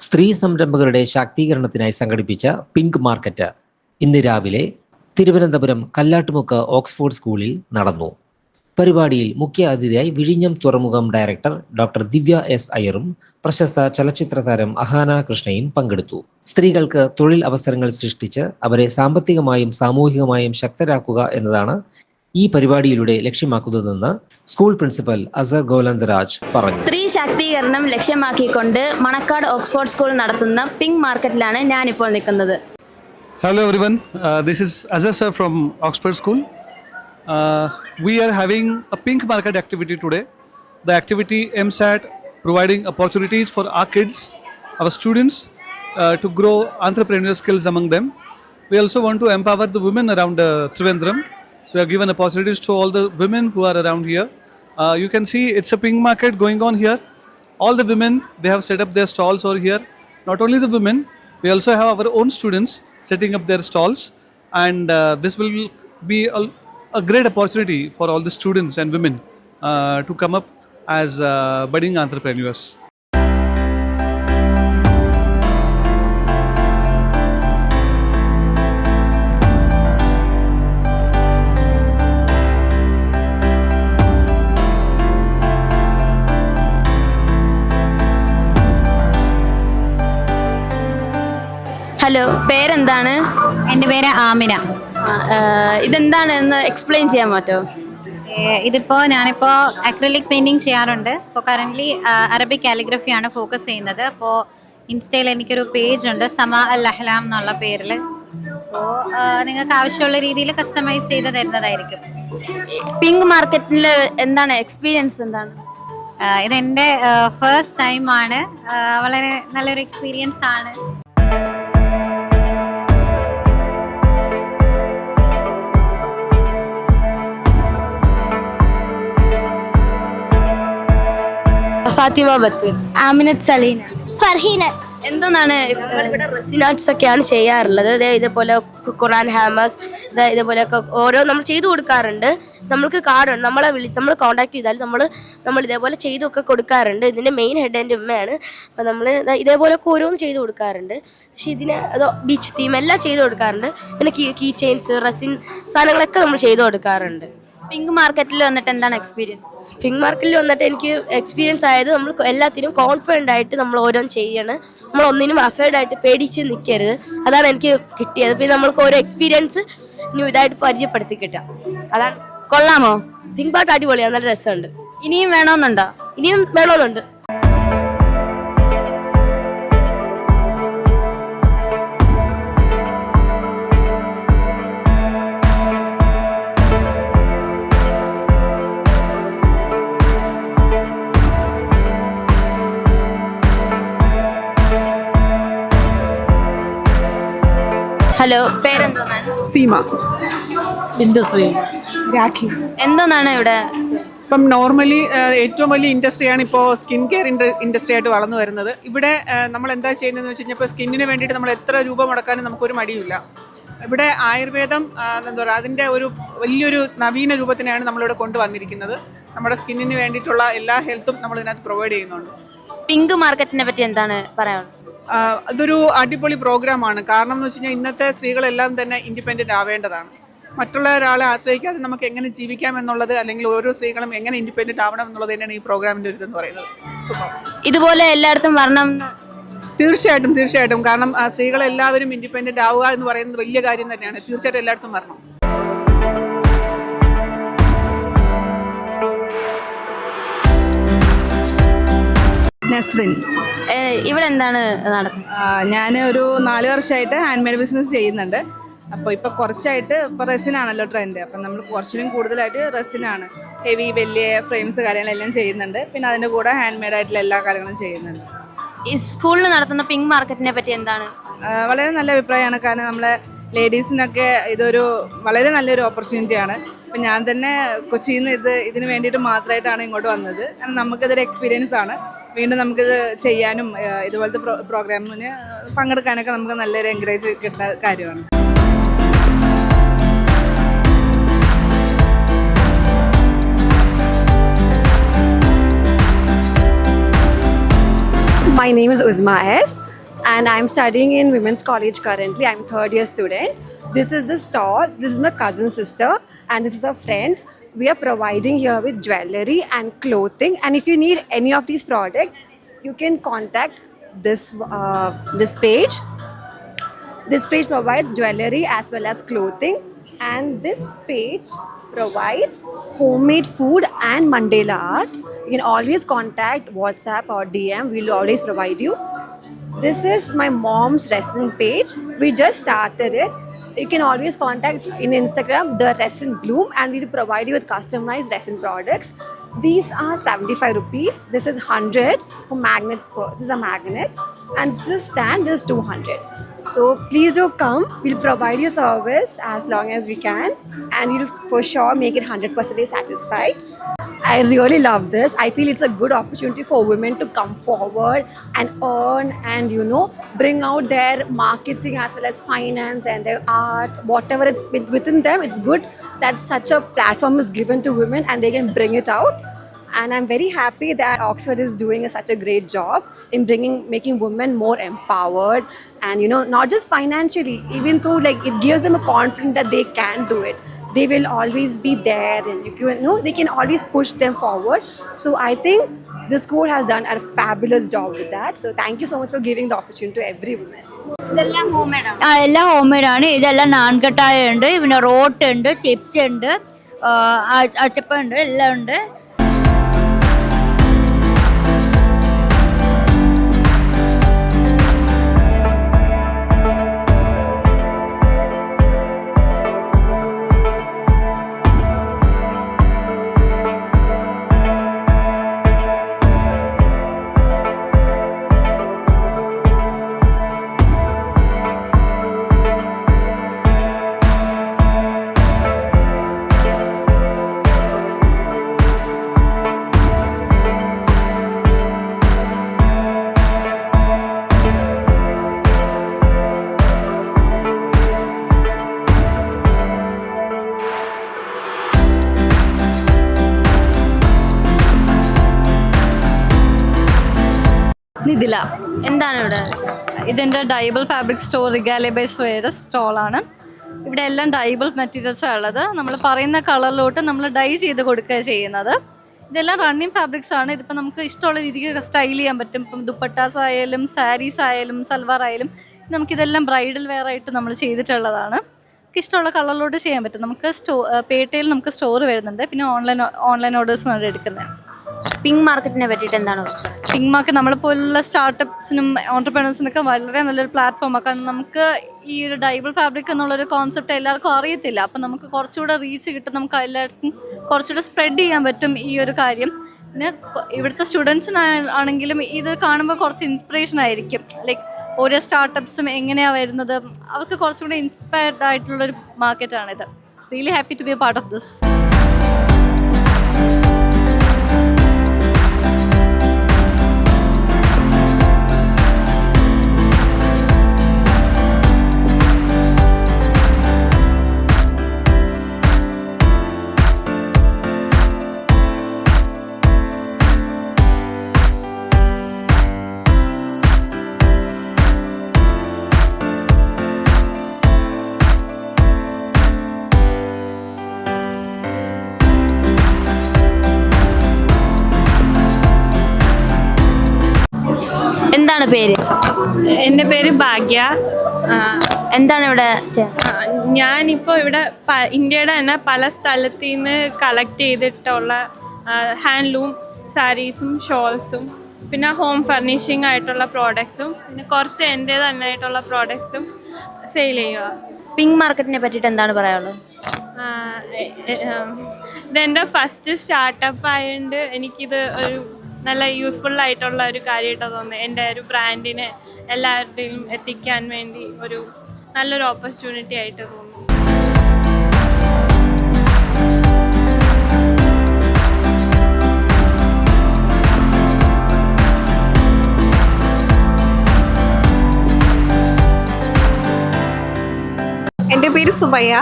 സ്ത്രീ സംരംഭകരുടെ ശാക്തീകരണത്തിനായി സംഘടിപ്പിച്ച pink market ഇന്ന് രാവിലെ തിരുവനന്തപുരം കല്ലാട്ടുമുക്ക് ഓക്സ്ഫോർഡ് സ്കൂളിൽ നടന്നു. പരിപാടിയിൽ മുഖ്യ അതിഥിയായി വിഴിഞ്ഞം തുറമുഖം ഡയറക്ടർ ഡോക്ടർ ദിവ്യ എസ് അയ്യറും പ്രശസ്ത ചലച്ചിത്ര താരം അഹാന കൃഷ്ണയും പങ്കെടുത്തു. സ്ത്രീകൾക്ക് തൊഴിൽ അവസരങ്ങൾ സൃഷ്ടിച്ച് അവരെ സാമ്പത്തികമായും സാമൂഹികമായും ശക്തരാക്കുക എന്നതാണ് ഈ പരിപാടിയിലൂടെ ലക്ഷ്യമാക്കുന്നതെന്ന് സ്കൂൾ പ്രിൻസിപ്പൽ അസർ ഗോലന്ദരാജ് പറഞ്ഞു. സ്ത്രീ ശാക്തീകരണം ലക്ഷ്യമാക്കിക്കൊണ്ട് മണക്കാട് ഓക്സ്ഫോർഡ് സ്കൂൾ നടത്തുന്ന പിങ്ക് മാർക്കറ്റിലാണ് ഞാൻ ഇപ്പോൾ നിൽക്കുന്നത് hello everyone this is Azhar sir from Oxford school we are having a pink market activity today the activity aims at providing opportunities for ah kids our students to grow entrepreneur skills among them we also want to empower the women around Trivandrum So we have given opportunities to all the women who are around here. Uh, you can see it's a pink market going on here. All the women, they have set up their stalls over here. Not only the women, we also have our own students setting up their stalls. And uh, this will be a, a great opportunity for all the students and women uh, to come up as uh, budding entrepreneurs. Hello പേരെന്താണ്? എന്റെ പേര് ആമിന. ഇതെന്താണ്? എന്ന് explain ചെയ്യാൻ പറ്റുമോ ഇതിപ്പോൾ ഇതിപ്പോ ഞാനിപ്പോ അക്രലിക് പെയിന്റിങ് ചെയ്യാറുണ്ട്. ഇപ്പോൾ കറന്റ് അറബിക് കാലിഗ്രഫിയാണ് ഫോക്കസ് ചെയ്യുന്നത്. അപ്പോൾ ഇൻസ്റ്റയിൽ എനിക്കൊരു പേജ് ഉണ്ട് സമ അൽ അഹ്ലാം എന്നുള്ള പേരിൽ അപ്പോൾ നിങ്ങൾക്ക് ആവശ്യമുള്ള രീതിയിൽ കസ്റ്റമൈസ് ചെയ്ത് തരുന്നതായിരിക്കും. പിങ്ക് മാർക്കറ്റിൽ എന്താണ്? എക്സ്പീരിയൻസ് എന്താണ്? ഇതെന്റെ ഫസ്റ്റ് ടൈമാണ് വളരെ നല്ലൊരു എക്സ്പീരിയൻസ് ആണ്. ഫാത്തിമ ബത്തൂർ. ആമിനത്ത് സലീന. ഫർഹീന. എന്താണ് റെസിനാട്സ് ഒക്കെയാണ് ചെയ്യാറുള്ളത്. ദേ ഇതേപോലെ ഖുറാൻ ഹാമേഴ്സ് ദേ ഇതേപോലെയൊക്കെ ഓരോ നമ്മൾ ചെയ്തു കൊടുക്കാറുണ്ട്. നമ്മൾക്ക് കാർഡുണ്ട് നമ്മളെ വിളിച്ച് നമ്മൾ കോൺടാക്ട് ചെയ്താൽ നമ്മൾ നമ്മൾ ഇതേപോലെ ചെയ്തൊക്കെ കൊടുക്കാറുണ്ട്. ഇതിന്റെ മെയിൻ ഹെഡ് എന്റെ ഉമ്മയാണ്. അപ്പോൾ നമ്മൾ ഇതേപോലെയൊക്കെ ഓരോന്ന് ചെയ്തു കൊടുക്കാറുണ്ട്. പക്ഷേ ഇതിന് അതോ ബീച്ച് തീം എല്ലാം ചെയ്തു കൊടുക്കാറുണ്ട്. പിന്നെ കീ കീ ചെയിൻസ് റെസിൻ സാധനങ്ങളൊക്കെ നമ്മൾ ചെയ്തു കൊടുക്കാറുണ്ട്. പിങ്ക് മാർക്കറ്റിൽ വന്നിട്ട് എന്താണ് എക്സ്പീരിയൻസ് പിങ്ക് മാർക്കറ്റിൽ വന്നിട്ട് എനിക്ക് എക്സ്പീരിയൻസ് ആയത് നമ്മൾ എല്ലാത്തിനും കോൺഫിഡന്റ് ആയിട്ട് നമ്മൾ ഓരോന്ന് ചെയ്യണം. നമ്മൾ ഒന്നിനും അഫേർഡ് ആയിട്ട് പേടിച്ച് നിൽക്കരുത് അതാണ് എനിക്ക് കിട്ടിയത്. പിന്നെ നമ്മൾക്ക് ഓരോ എക്സ്പീരിയൻസ് ഇനി ഇതായിട്ട് പരിചയപ്പെടുത്തി കിട്ടാം അതാണ്. കൊള്ളാമോ? തിങ്ക് പാട്ട് അടിപൊളിയാണ് നല്ല രസമുണ്ട്. ഇനിയും വേണമെന്നുണ്ടോ ഇനിയും വേണമെന്നുണ്ട് ഹലോ സീമ. ബിന്ദുശ്രീ രാഖി. എന്താണ് ഇവിടെ? ഇപ്പം നോർമലി ഏറ്റവും വലിയ ഇൻഡസ്ട്രിയാണ് ഇപ്പോൾ സ്കിൻ കെയർ ഇൻഡസ്ട്രി ആയിട്ട് വളർന്നു വരുന്നത്. ഇവിടെ നമ്മൾ എന്താ ചെയ്യുന്നതെന്ന് വെച്ച് കഴിഞ്ഞാൽ ഇപ്പോൾ സ്കിന്നിന് വേണ്ടിയിട്ട് നമ്മൾ എത്ര രൂപ മുടക്കാനും നമുക്കൊരു മടിയില്ല ഇവിടെ ആയുർവേദം എന്താ പറയുക അതിന്റെ ഒരു വലിയൊരു നവീന രൂപത്തിനെയാണ് നമ്മളിവിടെ കൊണ്ടുവന്നിരിക്കുന്നത്. നമ്മുടെ സ്കിന്നിന് വേണ്ടിയിട്ടുള്ള എല്ലാ ഹെൽത്തും നമ്മൾ ഇതിനകത്ത് പ്രൊവൈഡ് ചെയ്യുന്നുണ്ട്. പിങ്ക് മാർക്കറ്റിനെ പറ്റി എന്താണ് പറയാനുള്ളത്? അതൊരു അടിപൊളി പ്രോഗ്രാമാണ്. കാരണം എന്ന് വെച്ച് കഴിഞ്ഞാൽ ഇന്നത്തെ സ്ത്രീകളെല്ലാം തന്നെ ഇൻഡിപെൻഡന്റ് ആവേണ്ടതാണ്. മറ്റുള്ള ഒരാളെ ആശ്രയിക്കാതെ നമുക്ക് എങ്ങനെ ജീവിക്കാം എന്നുള്ളത് അല്ലെങ്കിൽ ഓരോ സ്ത്രീകളും എങ്ങനെ ഇൻഡിപെൻഡന്റ് ആവണം എന്നുള്ളത് തന്നെയാണ് ഈ പ്രോഗ്രാമിന്റെ ഒരു ഇതെന്ന് പറയുന്നത്. സൂപ്പർ ഇതുപോലെ എല്ലായിടത്തും വരണം. തീർച്ചയായിട്ടും തീർച്ചയായിട്ടും. കാരണം ആ, സ്ത്രീകളെല്ലാവരും ഇൻഡിപെൻഡന്റ് ആവുക എന്ന് പറയുന്നത് വലിയ കാര്യം തന്നെയാണ്. തീർച്ചയായിട്ടും എല്ലായിടത്തും വരണം. നസ്രിൻ ഇവിടെ എന്താണ് നടക്കുന്നത് ഞാൻ ഒരു നാല് വർഷമായിട്ട് ഹാൻഡ്മെയ്ഡ് ബിസിനസ് ചെയ്യുന്നുണ്ട്. അപ്പോൾ ഇപ്പോൾ കുറച്ചായിട്ട് ഇപ്പോൾ റെസിനാണല്ലോ ട്രെൻഡ് അപ്പം നമ്മൾ കുറച്ചുകൂടി കൂടുതലായിട്ട് റെസിനാണ്. ഹെവി വലിയ ഫ്രെയിംസ് കാര്യങ്ങളെല്ലാം ചെയ്യുന്നുണ്ട്. പിന്നെ അതിന്റെ കൂടെ ഹാൻഡ് മെയ്ഡ് ആയിട്ടുള്ള എല്ലാ കാര്യങ്ങളും ചെയ്യുന്നുണ്ട്. ഈ സ്കൂളിൽ നടത്തുന്ന പിങ്ക് മാർക്കറ്റിനെ പറ്റി എന്താണ്? വളരെ നല്ല അഭിപ്രായമാണ്. കാരണം നമ്മളെ ലേഡീസിനൊക്കെ ഇതൊരു വളരെ നല്ലൊരു ഓപ്പർച്യൂണിറ്റിയാണ്. അപ്പം ഞാൻ തന്നെ കൊച്ചിയിൽ നിന്ന് ഇത് ഇതിന് വേണ്ടിയിട്ട് മാത്രമായിട്ടാണ് ഇങ്ങോട്ട് വന്നത്. കാരണം നമുക്കിതൊരു എക്സ്പീരിയൻസ് ആണ്. വീണ്ടും നമുക്കിത് ചെയ്യാനും ഇതുപോലത്തെ പ്രോ പ്രോഗ്രാമിന് പങ്കെടുക്കാനൊക്കെ നമുക്ക് നല്ലൊരു എൻകറേജ് കിട്ടുന്ന കാര്യമാണ്. My name is Uzma S. and I'm studying in Women's College currently. I'm third year student. This is the store. This is my cousin sister, and this is a friend. We are providing here with jewelry and clothing. And if you need any of these products, you can contact this uh, this page. This page provides jewelry as well as clothing, and this page provides homemade food and mandala art. You can always contact WhatsApp or DM. We'll always provide you. This is my mom's resin page. We just started it. You can always contact in Instagram the resin bloom and we'll provide you with customized resin products. These are 75 rupees. This is 100 for magnet. This is a magnet and this is stand. This is 200. So please do come. We'll provide you service as long as we can and we'll for sure make it 100% satisfied. I really love this. I feel it's a good opportunity for women to come forward and earn and you know bring out their marketing as well as finance and their art, whatever it's been within them. It's good that such a platform is given to women and they can bring it out. And I'm very happy that Oxford is doing a, such a great job in bringing making women more empowered and you know not just financially, even though like it gives them a confidence that they can do it they will always be there and you can know they can always push them forward so i think the school has done a fabulous job with that so thank you so much for giving the opportunity to every woman ആ എല്ലാം home മെയ്ഡാണ് ഇതെല്ലാം നാൻകട്ടായ ഉണ്ട് പിന്നെ rote ഉണ്ട് chips ഉണ്ട് undu അച്ചപ്പം ഉണ്ട് എല്ലാം ഉണ്ട് ഡൈബിൾ ഫാബ്രിക് സ്റ്റോർ റിഗാലെ ബൈ സ്വയുടെ സ്റ്റോളാണ് ഇവിടെ എല്ലാം ഡൈബിൾ മെറ്റീരിയൽസാണ് ഉള്ളത്. നമ്മൾ പറയുന്ന കളറിലോട്ട് നമ്മൾ ഡൈ ചെയ്ത് കൊടുക്കുക ചെയ്യുന്നത്. ഇതെല്ലാം റണ്ണിങ് ഫാബ്രിക്സ് ആണ്. ഇതിപ്പോൾ നമുക്ക് ഇഷ്ടമുള്ള രീതിക്ക് സ്റ്റൈൽ ചെയ്യാൻ പറ്റും. ഇപ്പം ദുപ്പട്ടാസ് ആയാലും സാരീസ് ആയാലും സൽവാർ ആയാലും നമുക്കിതെല്ലാം ബ്രൈഡൽ വെയർ ആയിട്ട് നമ്മൾ ചെയ്തിട്ടുള്ളതാണ്. നമുക്ക് ഇഷ്ടമുള്ള കളറിലോട്ട് ചെയ്യാൻ പറ്റും. നമുക്ക് സ്റ്റോ പേട്ടയിൽ നമുക്ക് സ്റ്റോർ വരുന്നുണ്ട്. പിന്നെ ഓൺലൈൻ ഓൺലൈൻ ഓർഡേഴ്സ് ഓർഡേഴ്സാണ് എടുക്കുന്നത്. പിങ്ക് മാർക്കറ്റിനെ പറ്റിയിട്ട് എന്താണ് സ്പിങ് മാർക്കറ്റ് നമ്മളെപ്പോലുള്ള സ്റ്റാർട്ടപ്സിനും ഓണ്ടർപ്രണേഴ്സിനൊക്കെ വളരെ നല്ലൊരു പ്ലാറ്റ്ഫോമാണ് കാരണം നമുക്ക് ഈ ഒരു ഡൈബിൾ ഫാബ്രിക് എന്നുള്ളൊരു കോൺസെപ്റ്റ് എല്ലാവർക്കും അറിയത്തില്ല. അപ്പം നമുക്ക് കുറച്ചുകൂടെ റീച്ച് കിട്ടും. നമുക്ക് എല്ലായിടത്തും കുറച്ചുകൂടെ സ്പ്രെഡ് ചെയ്യാൻ പറ്റും ഈ ഒരു കാര്യം. പിന്നെ ഇവിടുത്തെ സ്റ്റുഡൻസിന് ആണെങ്കിലും ഇത് കാണുമ്പോൾ കുറച്ച് ഇൻസ്പിറേഷൻ ആയിരിക്കും. ലൈക്ക് ഓരോ സ്റ്റാർട്ടപ്സും എങ്ങനെയാണ് വരുന്നത്? അവർക്ക് കുറച്ചുകൂടെ ഇൻസ്പയർഡ് ആയിട്ടുള്ളൊരു മാർക്കറ്റാണിത് really happy to be a part of this എന്താണ് പേര്? എന്റെ പേര് ഭാഗ്യ. എന്താണ് ഇവിടെ ഞാനിപ്പോൾ ഇവിടെ ഇന്ത്യയുടെ തന്നെ പല സ്ഥലത്തു നിന്ന് കളക്ട് ചെയ്തിട്ടുള്ള ഹാൻഡ്ലൂം സാരീസും ഷോൾസും പിന്നെ ഹോം ഫർണിഷിംഗ് ആയിട്ടുള്ള പ്രോഡക്ട്സും പിന്നെ കുറച്ച് എന്റെ തന്നെ ആയിട്ടുള്ള പ്രോഡക്ട്സും സെയിൽ ചെയ്യുക പിങ്ക് മാർക്കറ്റിനെ പറ്റിയിട്ട് എന്താണ് പറയാനുള്ളത്? ഇതെന്റെ ഫസ്റ്റ് സ്റ്റാർട്ടപ്പ് ആയതുകൊണ്ട് എനിക്കിത് ഒരു നല്ല യൂസ്ഫുൾ ആയിട്ടുള്ള ഒരു കാര്യമായിട്ടാണ് തോന്നുന്നത് എന്റെ ഒരു ബ്രാൻഡിനെ എല്ലാവരുടെയും എത്തിക്കാൻ വേണ്ടി ഒരു നല്ലൊരു ഓപ്പർച്യൂണിറ്റി ആയിട്ട് തോന്നുന്നു. എന്റെ പേര് സുബയ്യ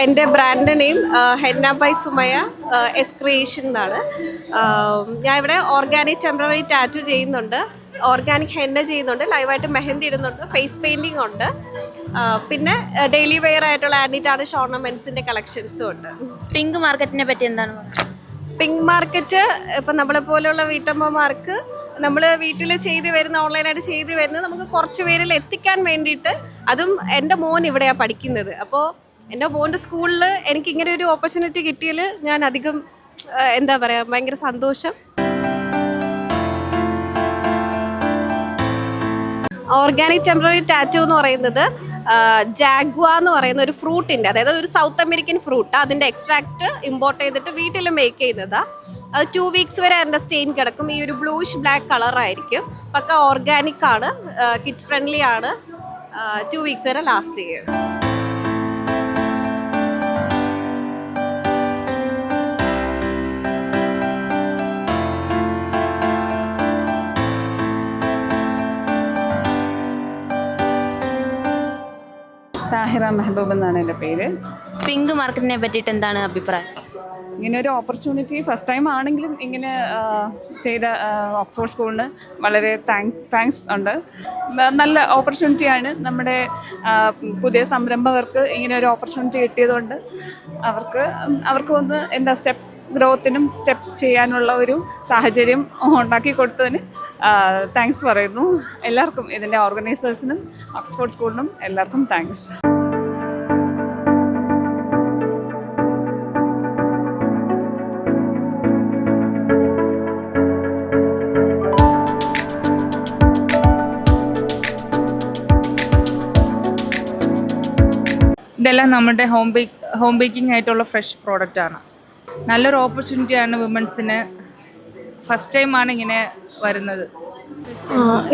എന്റെ brand name henna by Sumaya S creation എന്നാണ്. ഞാൻ ഇവിടെ ഓർഗാനിക് ടെമ്പററി ടാറ്റു ചെയ്യുന്നുണ്ട്. ഓർഗാനിക് ഹെന്ന ചെയ്യുന്നുണ്ട്. ലൈവായിട്ട് മെഹന്തി ഇടുന്നുണ്ട്. ഫേസ് പെയിന്റിംഗ് ഉണ്ട്. പിന്നെ ഡെയിലി വെയർ ആയിട്ടുള്ള ആൻഡിറ്റാണ് ഓർണമെന്റ്സിന്റെ കളക്ഷൻസും ഉണ്ട്. പിങ്ക് മാർക്കറ്റിനെ പറ്റി എന്താണ് പിങ്ക് മാർക്കറ്റ് ഇപ്പം നമ്മളെ പോലെയുള്ള വീട്ടമ്മമാർക്ക് നമ്മൾ വീട്ടിൽ ചെയ്ത് വരുന്ന ഓൺലൈനായിട്ട് ചെയ്ത് വരുന്നത് നമുക്ക് കുറച്ച് പേരിൽ എത്തിക്കാൻ വേണ്ടിയിട്ട് അതും എന്റെ മോൻ ഇവിടെയാണ് പഠിക്കുന്നത്. അപ്പോൾ എന്റെ മോന്റെ സ്കൂളിൽ എനിക്ക് ഇങ്ങനെ ഒരു ഓപ്പർച്യൂണിറ്റി കിട്ടിയതിൽ ഞാൻ അധികം എന്താ പറയുക ഭയങ്കര സന്തോഷം. ഓർഗാനിക് ടെമ്പററി ടാറ്റു എന്ന് പറയുന്നത് ജാഗ്വ എന്ന് പറയുന്ന ഒരു ഫ്രൂട്ടിന്റെ അതായത് ഒരു സൗത്ത് അമേരിക്കൻ ഫ്രൂട്ട് അതിന്റെ എക്സ്ട്രാക്ട് ഇമ്പോർട്ട് ചെയ്തിട്ട് വീട്ടിൽ മേക്ക് ചെയ്യുന്നതാണ് അത് ടു വീക്സ് വരെ അതിന്റെ സ്റ്റെയിൻ കിടക്കും. ഈ ഒരു ബ്ലൂഷ് ബ്ലാക്ക് കളറായിരിക്കും പക്ക ഓർഗാനിക് ആണ് കിഡ്സ് ഫ്രണ്ട്ലി ആണ് ടു വീക്സ് വരെ ലാസ്റ്റ് ചെയ്യും. താഹിറ മെഹബൂബ് എന്നാണ് എന്റെ പേര്. പിങ്ക് മാർക്കറ്റിനെ പറ്റിയിട്ട് എന്താണ് അഭിപ്രായം? ഇങ്ങനെ ഒരു ഓപ്പർച്യൂണിറ്റി ഫസ്റ്റ് ടൈം ആണെങ്കിലും ഇങ്ങനെ ചെയ്ത ഓക്സ്ഫോർഡ് സ്കൂളിന് വളരെ താങ്ക്സ് താങ്ക്സ് ഉണ്ട്. നല്ല നല്ല ഓപ്പർച്യൂണിറ്റിയാണ് നമ്മുടെ പുതിയ സംരംഭകർക്ക് ഇങ്ങനെ ഒരു ഓപ്പർച്യൂണിറ്റി കിട്ടിയതുകൊണ്ട് അവർക്ക് അവർക്ക് ഒന്ന് എന്താ സ്റ്റെപ്പ് ഗ്രോത്തിനും സ്റ്റെപ്പ് ചെയ്യാനുള്ള ഒരു സാഹചര്യം ഉണ്ടാക്കി കൊടുത്തതിന് താങ്ക്സ് പറയുന്നു. എല്ലാവർക്കും ഇതിന്റെ ഓർഗനൈസേഴ്സിനും ഓക്സ്ഫോർഡ് സ്കൂളിനും എല്ലാവർക്കും താങ്ക്സ് ഇതെല്ലാം നമ്മുടെ ഹോം ബേക്ക് ഹോം ബേക്കിംഗ് ആയിട്ടുള്ള ഫ്രഷ് പ്രോഡക്റ്റാണ് നല്ലൊരു ഓപ്പർച്യൂണിറ്റിയാണ് വിമൻസിന് ഫസ്റ്റ് ടൈമാണ് ഇങ്ങനെ വരുന്നത്.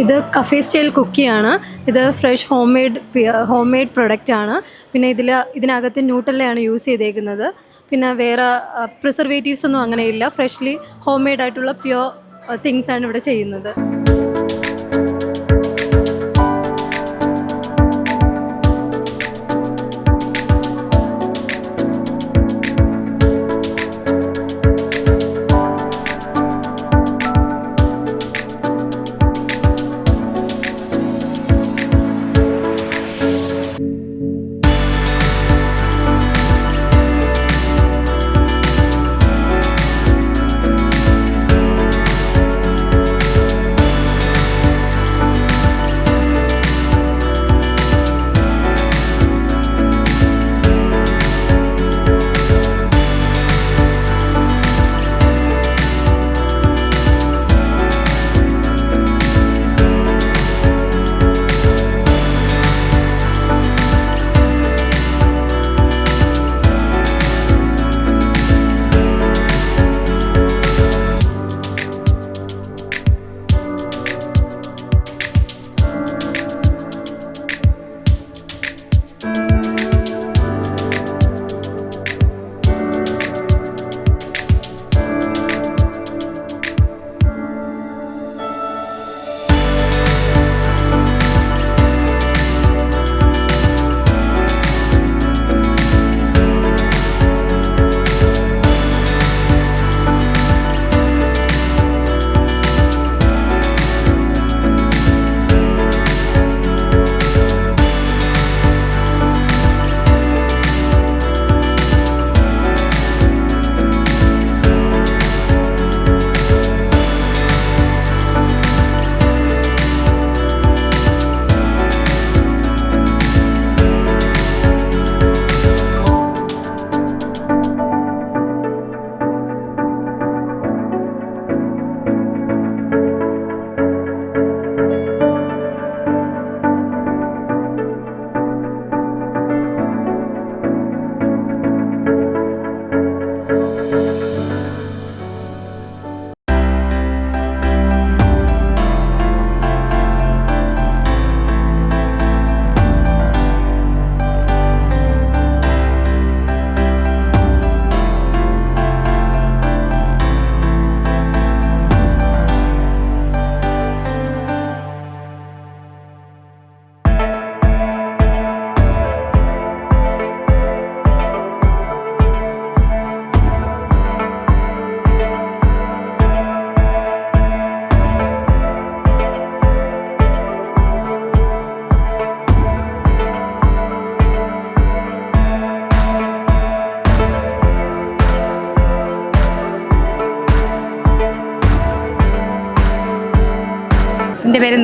ഇത് കഫേ സ്റ്റൈൽ കുക്കിയാണ് ഇത് fresh homemade homemade product ആണ്. പിന്നെ ഇതിൽ ഇതിനകത്ത് ന്യൂട്ടലയാണ് യൂസ് ചെയ്തേക്കുന്നത്. പിന്നെ വേറെ പ്രിസർവേറ്റീവ്സ് ഒന്നും അങ്ങനെയില്ല. ഫ്രഷ്ലി ഹോം മെയ്ഡ് ആയിട്ടുള്ള പ്യുവർ തിങ്സ് ആണ് ഇവിടെ ചെയ്യുന്നത്.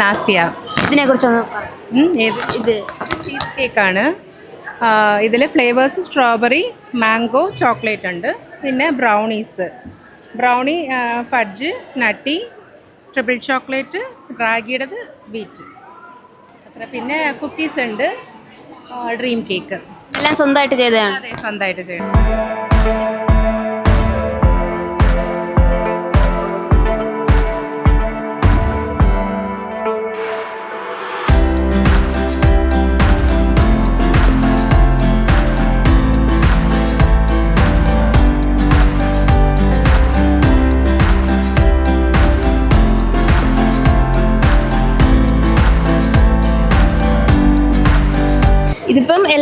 നാസിയ ഇതിനെക്കുറിച്ചൊന്ന് ഇത് ചീസ് കേക്കാണ് ഇതിൽ ഫ്ലേവേഴ്സ് സ്ട്രോബെറി മാംഗോ ചോക്ലേറ്റ് ഉണ്ട്. പിന്നെ brownies brownie fudge nutty triple chocolate റാഗിയുടേത് wheat അത്ര. പിന്നെ കുക്കീസ് ഉണ്ട്. ഡ്രീം കേക്ക് എല്ലാം സ്വന്തമായിട്ട് ചെയ്തതാണ്. അതെ സ്വന്തമായിട്ട് ചെയ്യണം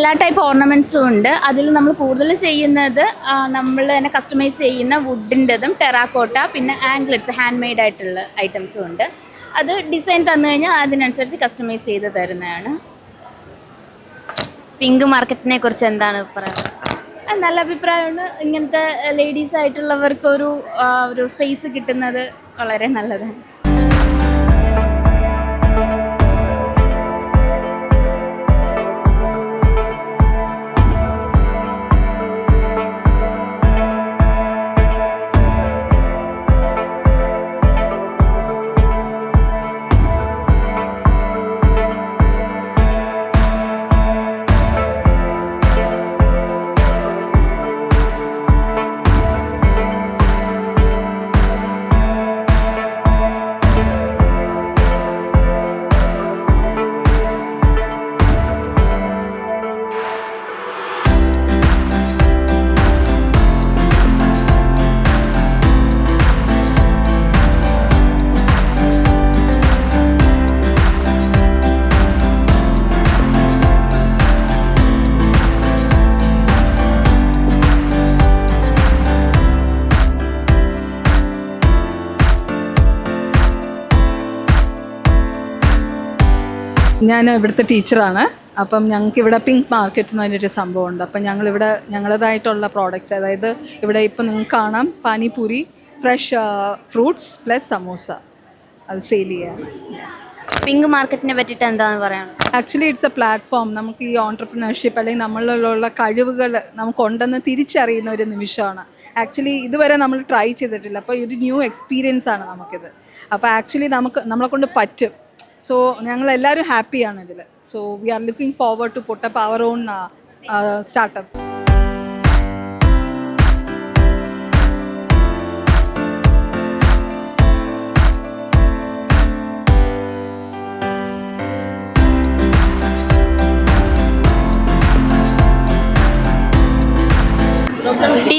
എല്ലാ ടൈപ്പ് ഓർണമെന്റ്സും ഉണ്ട്. അതിൽ നമ്മൾ കൂടുതൽ ചെയ്യുന്നത് നമ്മൾ തന്നെ കസ്റ്റമൈസ് ചെയ്യുന്ന വുഡിന്റെതും ടെറാക്കോട്ട പിന്നെ ആംഗ്ലറ്റ്സ് ഹാൻഡ് മെയ്ഡ് ആയിട്ടുള്ള ഐറ്റംസും ഉണ്ട്. അത് ഡിസൈൻ തന്നു കഴിഞ്ഞാൽ അതിനനുസരിച്ച് കസ്റ്റമൈസ് ചെയ്ത് തരുന്നതാണ്. പിങ്ക് മാർക്കറ്റിനെ കുറിച്ച് എന്താണ് അഭിപ്രായം നല്ല അഭിപ്രായമാണ്. ഇങ്ങനത്തെ ലേഡീസ് ആയിട്ടുള്ളവർക്ക് ഒരു ഒരു സ്പേസ് കിട്ടുന്നത് വളരെ നല്ലതാണ്. ഞാൻ ഇവിടുത്തെ ടീച്ചറാണ്. അപ്പം ഞങ്ങൾക്ക് ഇവിടെ പിങ്ക് മാർക്കറ്റ് എന്ന് പറഞ്ഞൊരു സംഭവമുണ്ട്. അപ്പം ഞങ്ങളിവിടെ ഞങ്ങളതായിട്ടുള്ള പ്രോഡക്റ്റ്സ് അതായത് ഇവിടെ ഇപ്പം നിങ്ങൾക്ക് കാണാം panipuri fresh fruits plus samosa. അത് സെയിൽ ചെയ്യാം. പിങ്ക് മാർക്കറ്റിനെ പറ്റിയിട്ട് എന്താണ് പറയുന്നത് ആക്ച്വലി ഇറ്റ്സ് എ പ്ലാറ്റ്ഫോം നമുക്ക് ഈ ഓൺടർപ്രിനർഷിപ്പ് അല്ലെങ്കിൽ നമ്മളിലുള്ള കഴിവുകൾ നമുക്കുണ്ടെന്ന് തിരിച്ചറിയുന്ന ഒരു നിമിഷമാണ്. ആക്ച്വലി ഇതുവരെ നമ്മൾ ട്രൈ ചെയ്തിട്ടില്ല. അപ്പോൾ ഒരു ന്യൂ എക്സ്പീരിയൻസ് ആണ് നമുക്കിത്. അപ്പോൾ ആക്ച്വലി നമുക്ക് നമ്മളെ കൊണ്ട് പറ്റും. സോ ഞങ്ങൾ എല്ലാവരും ഹാപ്പിയാണ് ഇതിൽ so we are looking forward to put up our own startup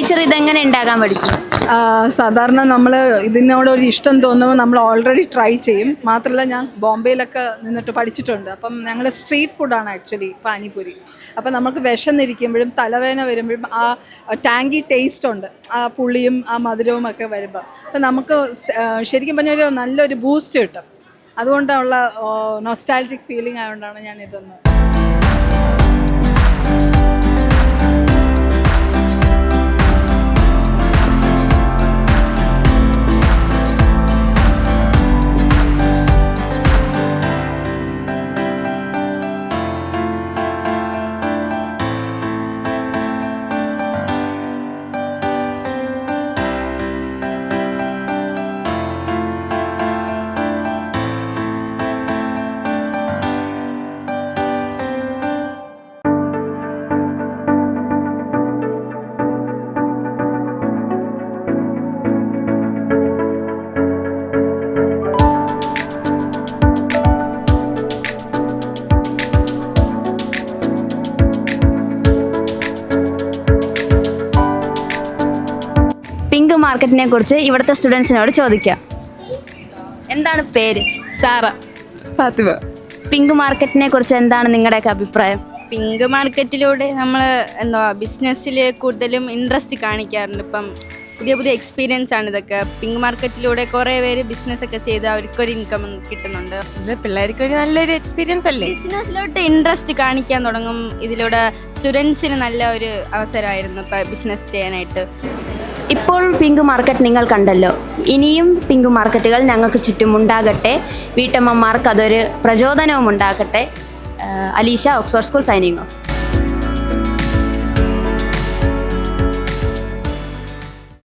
teacher ഇതെങ്ങനെ ഉണ്ടാകാൻ പഠിച്ചു? സാധാരണ നമ്മൾ ഇതിനോട് ഒരു ഇഷ്ടം തോന്നുമ്പോൾ നമ്മൾ ഓൾറെഡി ട്രൈ ചെയ്യും. മാത്രമല്ല ഞാൻ ബോംബെയിലൊക്കെ നിന്നിട്ട് പഠിച്ചിട്ടുണ്ട്. അപ്പം ഞങ്ങൾ സ്ട്രീറ്റ് ഫുഡാണ് ആക്ച്വലി പാനിപൂരി. അപ്പം നമുക്ക് വിശന്നിരിക്കുമ്പോഴും തലവേദന വരുമ്പോഴും ആ ടാങ്കി ടേസ്റ്റ് ഉണ്ട്. ആ പുളിയും ആ മധുരവും ഒക്കെ വരുമ്പോൾ അപ്പം നമുക്ക് ശരിക്കും പറഞ്ഞ ഒരു നല്ലൊരു ബൂസ്റ്റ് കിട്ടും. അതുകൊണ്ടുള്ള നോസ്റ്റാലജിക് ഫീലിംഗ് ആയതുകൊണ്ടാണ് ഞാൻ ഇതൊന്ന് മാർക്കറ്റിനെ കുറിച്ച് ഇവിടുത്തെ സ്റ്റുഡൻസിനോട് ചോദിക്കാം. എന്താണ് പേര്? സാറ. ഫാത്തിമ. പിങ്ക് മാർക്കറ്റിനെ കുറിച്ച് എന്താണ് നിങ്ങളുടെയൊക്കെ അഭിപ്രായം? പിങ്ക് മാർക്കറ്റിലൂടെ നമ്മൾ എന്താ ബിസിനസ്സിൽ കൂടുതലും ഇൻട്രസ്റ്റ് കാണിക്കാറുണ്ട്. ഇപ്പം പുതിയ പുതിയ എക്സ്പീരിയൻസ് ആണ് ഇതൊക്കെ. പിങ്ക് മാർക്കറ്റിലൂടെ കുറേ പേര് ബിസിനസ് ഒക്കെ ചെയ്ത് അവർക്കൊരു ഇൻകം കിട്ടുന്നുണ്ട്. ഇത് പിള്ളേർക്ക് ഒരു നല്ലൊരു എക്സ്പീരിയൻസ് അല്ലേ? ബിസിനസ്സിലോട്ട് ഇൻട്രസ്റ്റ് കാണിക്കാൻ തുടങ്ങും. ഇതിലൂടെ സ്റ്റുഡൻസിന് നല്ല ഒരു അവസരമായിരുന്നു ഇപ്പം ബിസിനസ് ചെയ്യാനായിട്ട്. ഇപ്പോൾ പിങ്ക് മാർക്കറ്റ് നിങ്ങൾ കണ്ടല്ലോ. ഇനിയും പിങ്ക് മാർക്കറ്റുകൾ ഞങ്ങൾക്ക് ചുറ്റും ഉണ്ടാകട്ടെ. വീട്ടമ്മമാർക്ക് അതൊരു പ്രചോദനവും ഉണ്ടാകട്ടെ. Alisha Oxford school signing off